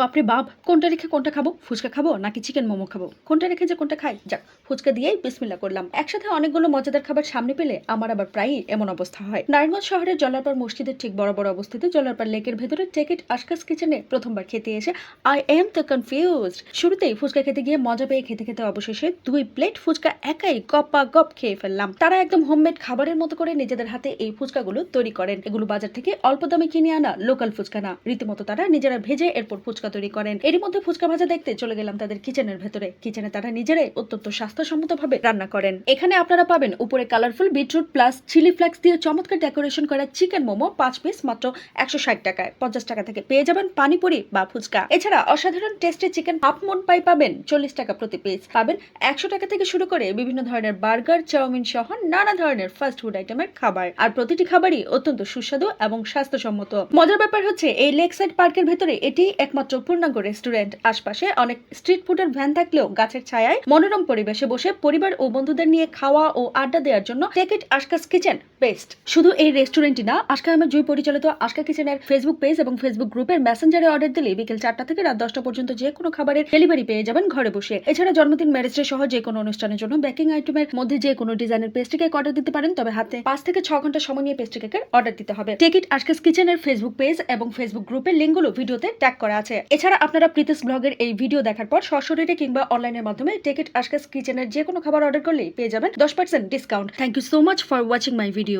বাপরে বাপ, কোনটা রেখে কোনটা খাব? ফুচকা খাব নাকি চিকেন মোমো খাব? কোনটা রেখে যে কোনটা খাই? যাক, ফুচকা দিয়েই বিসমিল্লা করলাম। একসাথে অনেকগুলো মজাদার খাবার সামনে পেলে আমার আবার প্রায়ই এমন অবস্থা হয়। নারায়ণগঞ্জ শহরের জলারপাড় মসজিদের ঠিক বড় অবস্থিত জলারপাড় লেকের ভেতরে টেকেট আশকাস কিচেনে প্রথমবার খেতে এসে আই এম তো কনফিউজ শুরুতেই ফুচকা খেতে গিয়ে মজা পেয়ে খেতে খেতে অবশেষে দুই প্লেট ফুচকা একাই গপা গপ খেয়ে ফেললাম। তারা একদম হোমমেড খাবারের মতো করে নিজেদের হাতে এই ফুচকাগুলো তৈরি করেন। এগুলো বাজার থেকে অল্প দামে কিনে আনা লোকাল ফুচকা না। রীতিমতো তারা নিজেরা ভেজে এরপর ফুচকা তৈরি করেন। এর মধ্যে ফুচকা ভাজা দেখতে চলে গেলাম তাদের কিচেনের ভেতরে। কিচেনে তারা নিজেরাই অত্যন্ত স্বাস্থ্যসম্মত ভাবে রান্না করেন। এখানে আপনারা পাবেন উপরে colourful beetroot plus chilli flakes দিয়ে চমৎকার ডেকোরেশন করা চিকেন মোমো পাঁচ পিস মাত্র একশো ষাট টাকায়। পঞ্চাশ টাকা থেকে পেয়ে যাবেন পানিপুরি বা ফুচকা। এছাড়া অসাধারণ টেস্টে চিকেন হাফ মন পাই পাবেন চল্লিশ টাকা প্রতি পিস পাবেন একশো টাকা থেকে শুরু করে বিভিন্ন ধরনের বার্গার চাউমিন সহ নানা ধরনের ফাস্ট ফুড আইটেমের খাবার। আর প্রতিটি খাবারই অত্যন্ত সুস্বাদু এবং স্বাস্থ্যসম্মত। মজার ব্যাপার হচ্ছে, এই লেক সাইড পার্কের ভেতরে এটি একমাত্র পূর্ণাঙ্গ রেস্টুরেন্ট আশপাশে অনেক স্ট্রিট ফুডের ভ্যান থাকলেও গাছের ছায়ায় মনোরম পরিবেশে বসে পরিবার ও বন্ধুদের নিয়ে খাওয়া ও আড্ডা দেওয়ার জন্য টেকেট আশকাস কিচেন বেস্ট শুধু এই রেস্টুরেন্টই না, আশকা আহমেদ জুই পরিচালিত আশকা কিচেনের ফেসবুক পেজ এবং ফেসবুক গ্রুপের মেসেঞ্জারে অর্ডার দিলে বিকেল চারটা থেকে রাত দশটা পর্যন্ত যে কোনো খাবারের ডেলিভারি পেয়ে যাবেন ঘরে বসে। এছাড়া জন্মদিন ম্যারেজ ডে সহ যে কোনো অনুষ্ঠানের জন্য বেকিং আইটেমের মধ্যে যে কোনো ডিজাইনের পেস্ট্রি কেক অর্ডার দিতে পারেন, তবে হাতে পাঁচ থেকে ছ ঘণ্টা সময় নিয়ে পেস্ট্রি কেকের অর্ডার দিতে হবে। টেকিট আশকাস কিচেনের ফেসবুক পেজ এবং ফেসবুক গ্রুপের লিঙ্কগুলো ভিডিওতে ট্যাগ করা আছে। এছাড়া আপনারা প্রীতিস ব্লগের এই ভিডিও দেখার পর সশরীরে কিংবা অনলাইনের মাধ্যমে টেকেট আশকাস কিচেনের যে কোনো খাবার অর্ডার করলেই পেয়ে যাবেন দশ percent discount thank you so much for watching my video